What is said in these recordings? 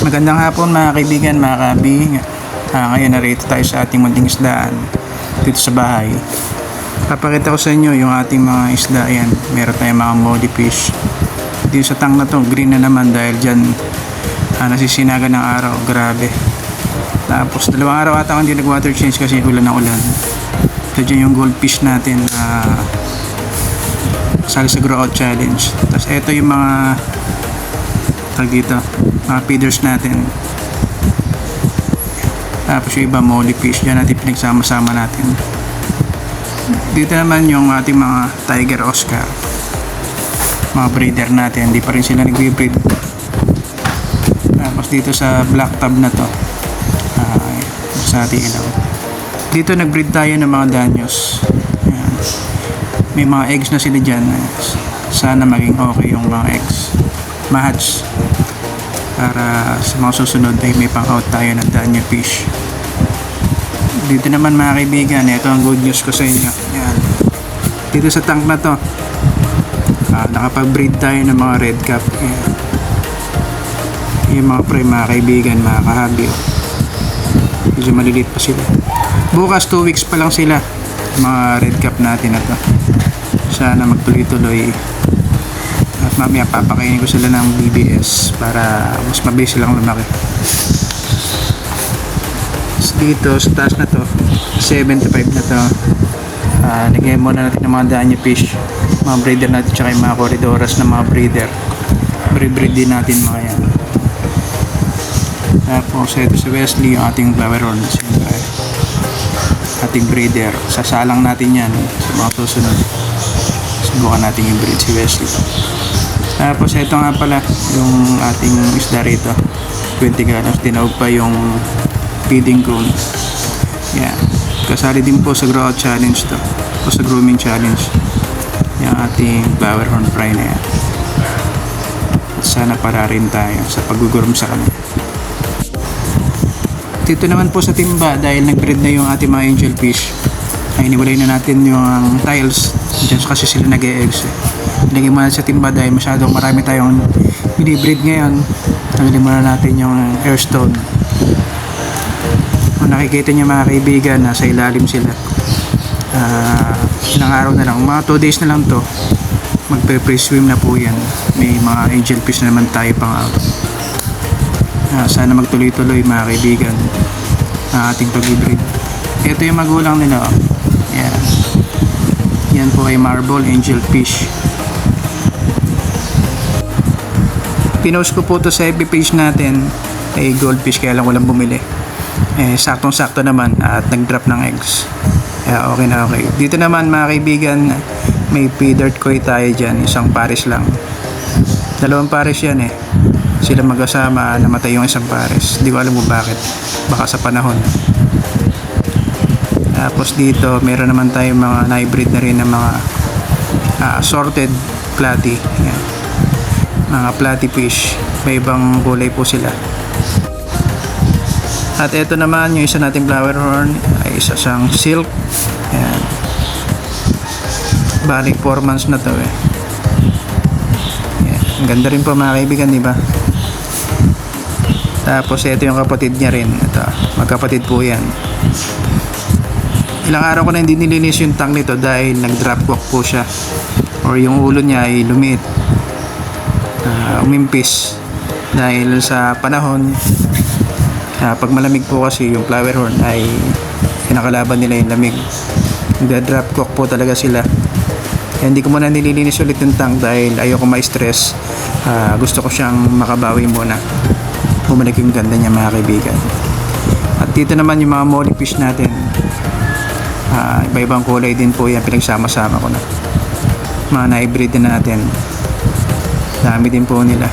Magandang hapon mga kaibigan, mga kabing. Ah, ngayon narito tayo sa ating munting isdaan dito sa bahay. Papakita ko sa inyo yung ating mga isda. Ayan, meron tayong mga molly fish. Dito sa tang na to, green na naman dahil dyan ah, nasisinagan ng araw. Grabe. Tapos dalawang araw ata akong hindi nag-water change kasi ulan na ulan. Ito dyan yung goldfish natin na sali sa grow out challenge. Tapos ito yung mga tag dito, mga feeders natin. Tapos yung iba molly fish, dyan natin pinagsama-sama natin. Dito naman yung ating mga tiger oscar. Mga breeder natin, hindi pa rin sila nagbe-breed. Tapos dito sa black tab na to, ah, sa ating ilaw. Dito nag-breed tayo ng mga danyos. Ayan. May mga eggs na sila dyan. Sana maging okay yung mga eggs. Mahatch para sa mga susunod ay may pang-out tayo ng danyo fish. Dito naman mga kaibigan, ito ang good news ko sa inyo. Yan. Dito sa tank na to, ah, nakapag-breed tayo ng mga red cap. Yan. Yung mga pre, mga kaibigan, mga kahabi. oh. Medyo maliliit pa sila. Bukas 2 weeks pa lang sila, mga red cap natin na to. Sana magtuloy-tuloy mamaya papakainin ko sila ng BBS para mas mabilis silang lumaki. Tapos dito sa taas na to, 75 na to. Uh, lagyan muna natin ng mga danyo fish. Mga breeder natin tsaka yung mga corridoras na mga breeder. Bre-breed din natin mga yan. Tapos ito si Wesley yung ating flower. Siyempre, ating breeder. Sasalang natin yan sa mga susunod. Subukan natin yung breed si Wesley. Tapos ito nga pala yung ating isda rito. 20 grams. Tinawag pa yung feeding cone. Yan. Kasali din po sa grow out challenge to. O sa grooming challenge. Yung ating flower horn fry na yan. At sana para rin tayo sa paggugurom sa kanya. Dito naman po sa timba dahil nag-breed na yung ating mga angel fish ay iniwalay na natin yung tiles dyan kasi sila nag-e-eggs eh. Ilagay muna sa timba dahil masyadong marami tayong binibreed ngayon. Tanggalin muna natin yung airstone. Kung nakikita niyo mga kaibigan nasa ilalim sila. Ah, ilang araw na lang mga 2 days na lang to. Magpe-pre-swim na po yan. May mga angel fish na naman tayo pang out. Ah, sana magtuloy-tuloy mga kaibigan ang ating pag-breed. Ito yung magulang nila oh. yan yan po ay marble angel pinost ko po to sa FB page natin. Ay goldfish kaya lang walang bumili. Eh saktong sakto naman at nag drop ng eggs. Kaya okay na okay. Dito naman mga kaibigan may feeder koi tayo dyan. Isang pares lang. Dalawang pares yan eh. Sila magkasama namatay yung isang pares. Di ko alam mo bakit. Baka sa panahon. Tapos dito meron naman tayong mga na-hybrid na rin ng mga ah, assorted platy mga platy fish. May ibang kulay po sila. At ito naman yung isa nating flower horn ay isa siyang silk. Yan balik 4 months na to eh. Yan. ang ganda rin po mga kaibigan di ba? Tapos ito yung kapatid niya rin. Ito magkapatid po yan. Ilang araw ko na hindi nilinis yung tank nito dahil nag drop walk po siya. Or yung ulo niya ay lumit uh, umimpis dahil sa panahon. Uh, pag malamig po kasi yung flower horn ay kinakalaban nila yung lamig. Nagda-drop cock po talaga sila. Hindi ko muna nililinis ulit yung tank dahil ayoko ma-stress. Uh, gusto ko siyang makabawi muna. Bumalik yung ganda niya mga kaibigan. At dito naman yung mga molly fish natin. Uh, iba-ibang kulay din po yan. Pinagsama-sama ko na. Mga na-hybrid din natin dami din po nila.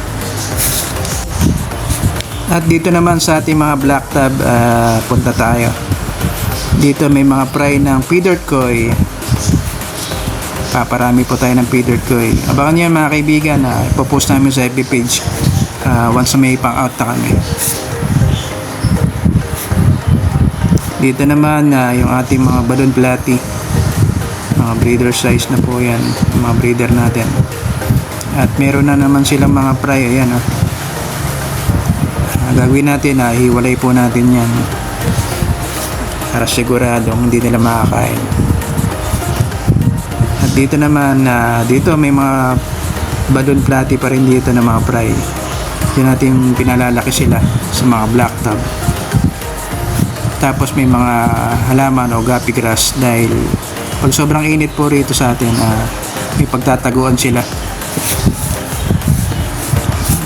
At dito naman sa ating mga black tab ah, punta tayo. Dito may mga fry ng feeder koi. Paparami po tayo ng feeder koi. Abangan nyo yan mga kaibigan na ipopost namin sa FB page ah, once may pang out na kami. Dito naman na yung ating mga balloon platy mga breeder size na po yan mga breeder natin at meron na naman silang mga fry ayan oh. Ah, gagawin natin na hiwalay po natin yan para siguradong hindi nila makakain. At dito naman na dito may mga balloon platy pa rin dito na mga fry. Diyan natin pinalalaki sila sa mga black tub. Tapos may mga halaman o gapi grass dahil pag sobrang init po rito sa atin, ah, may pagtataguan sila.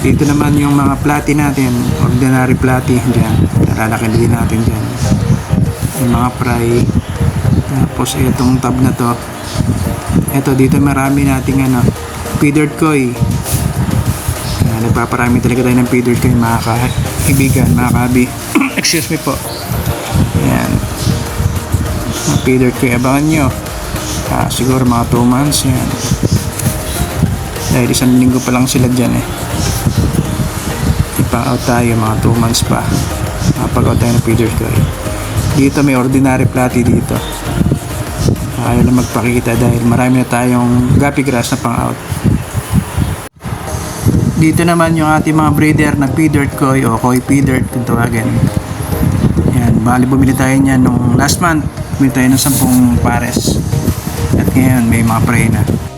Dito naman yung mga platy natin, ordinary platy dyan. Nalalaki din natin dyan. Yung mga fry. Tapos itong tab na to. Ito dito marami nating ano, feedered koi. Uh, nagpaparami talaga tayo ng feedered koi mga kaibigan, mga kabi. Excuse me po. Yan. Mga feedered koi, abangan nyo. Ah, siguro mga 2 months yan. Dahil isang linggo pa lang sila dyan eh. Ipa-out tayo mga 2 months pa. Makapag-out tayo ng feeder koi. Dito may ordinary platy dito. Ayaw na magpakita dahil marami na tayong gapi grass na pang-out. Dito naman yung ating mga breeder na feeder koi o koi feeder kung tawagin. Yan, bali bumili tayo niyan nung last month. Bumili tayo ng 10 pares. At ngayon may mga prey na.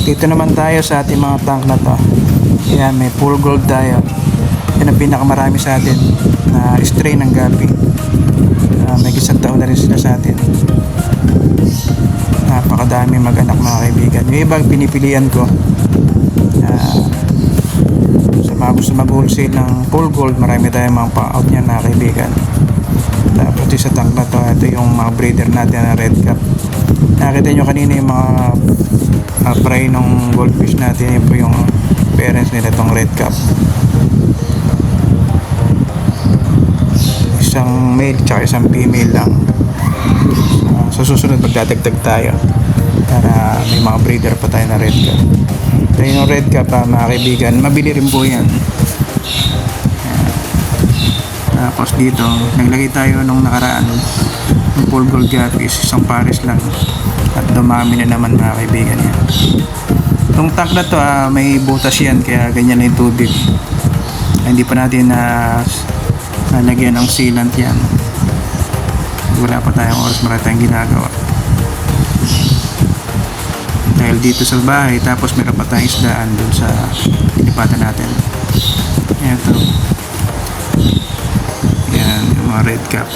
Dito naman tayo sa ating mga tank na to. Yan, may full gold tayo. Yan ang pinakamarami sa atin na strain ng gabi. Uh, may isang taon na rin sila sa atin. Napakadami mag-anak mga kaibigan. Yung iba pinipilian ko. Uh, sa mga gusto mag-wholesale ng full gold, marami tayong mga pa-out niyan mga kaibigan. Tapos sa tank na to, ito yung mga breeder natin na red cap. Nakita nyo kanina yung mga uh, fry ng goldfish natin. Yun po yung parents nila itong red cap. Isang male tsaka isang female lang. Uh, sa susunod magdadagdag tayo para may mga breeder pa tayo na red cap. Kaya yung red cap uh, mga kaibigan, mabili rin po yan. Tapos dito, naglagay tayo nung nakaraan ng full gold guppies, isang pares lang. At dumami na naman mga kaibigan yan. Itong tank na to, ah, may butas yan, kaya ganyan na yung tubig. Hindi pa natin na nalagyan ng sealant yan. Wala pa tayong oras, marami tayong ginagawa. Dahil dito sa bahay, tapos meron pa tayong isdaan dun sa pinipatan natin. Ito. Mga red cap.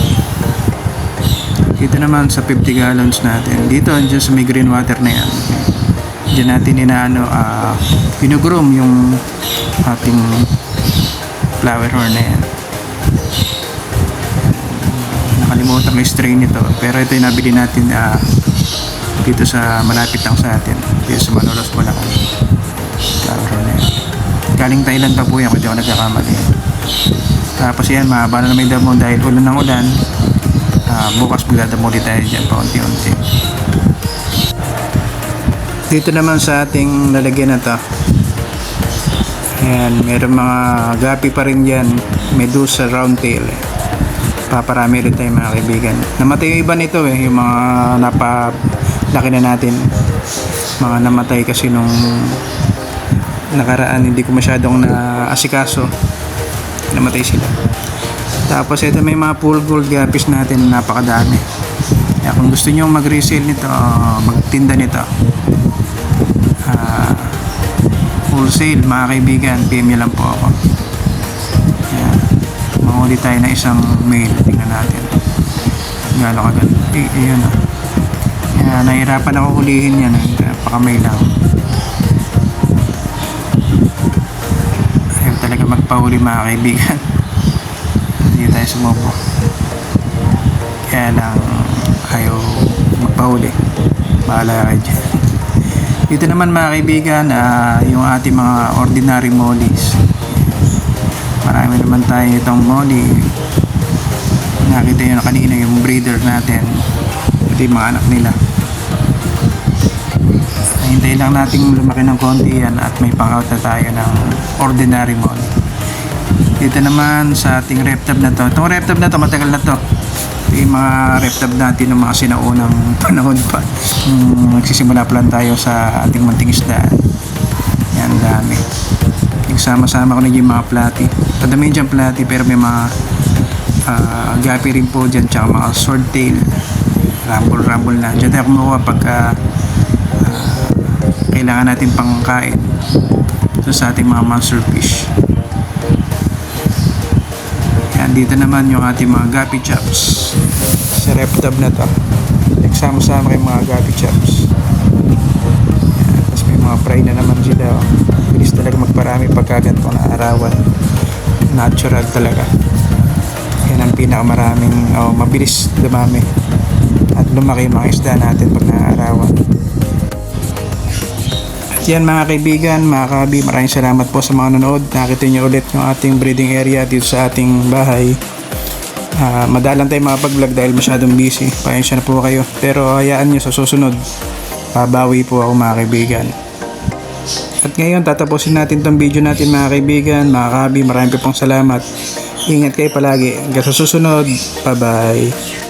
Dito naman sa 50 gallons natin. Dito, dyan sa may green water na yan. Diyan natin inaano, uh, pinugroom yung ating flower horn na yan. Nakalimutan ko strain nito. Pero ito yung nabili natin uh, dito sa malapit lang sa atin. Dito sa Manolos, Bulacan. Flower horn na yan. Galing Thailand pa po yan kung di ako nagkakamali. Tapos yan, mahaba na naman yung damo dahil ulan ng ulan. Uh, bukas magdadamo ulit tayo dyan paunti-unti. Dito naman sa ating lalagyan na to. Ayan, meron mga gapi pa rin dyan. Medusa round tail. Paparami rin tayo mga kaibigan. Namatay yung iba nito eh, yung mga napalaki na natin. Mga namatay kasi nung nakaraan hindi ko masyadong naasikaso namatay sila. Tapos ito may mga full gold guppies natin na napakadami. Kaya kung gusto nyo mag resale nito uh, magtinda nito uh, wholesale mga kaibigan PM lang po ako. Yan mahuli tayo na isang mail. Tingnan natin gano'n kaganda. Eh, yun o yan, nahirapan ako hulihin yan. Napaka mail ako talaga magpahuli mga kaibigan. Hindi tayo sumubo kaya lang ayaw magpahuli. Bahala kayo dyan. Dito naman mga kaibigan uh, yung ating mga ordinary mollies. Marami naman tayo itong molly. Nakita nyo na kanina yung breeder natin. Ito yung mga anak nila hintayin lang natin lumaki ng konti yan at may pang out na tayo ng ordinary molly dito naman sa ating reptab na to itong reptab na to matagal na to ito yung mga reptab natin ng mga sinaunang panahon pa um, nagsisimula pa lang tayo sa ating munting isda yan dami Nagsama-sama ko na yung mga platy. Padami dyan platy pero may mga ah, gapi rin po dyan tsaka mga swordtail. Rumble-rumble na. Dyan tayo kumuha pagka ah, kailangan natin pangkain ito sa ating mga monster fish. Yan, dito naman yung ating mga gapi chops. Sa rep tub na to. Nagsama-sama kayong mga gapi chops. Yan, tapos may mga fry na naman sila. Oh. Bilis talaga magparami pagka ganito na arawan. Natural talaga. Yan ang pinakamaraming, oh, mabilis dumami. At lumaki yung mga isda natin pag naarawan. Yan mga kaibigan, mga kabi, maraming salamat po sa mga nanood. Nakita niyo ulit yung ating breeding area dito sa ating bahay. Ah, madalang tayo makapag-vlog dahil masyadong busy. Pasensya na po kayo. Pero hayaan nyo sa susunod. Babawi po ako mga kaibigan. At ngayon, tatapusin natin tong video natin mga kaibigan, mga kabi. Maraming po pong salamat. Ingat kayo palagi. Hanggang sa susunod. Bye-bye.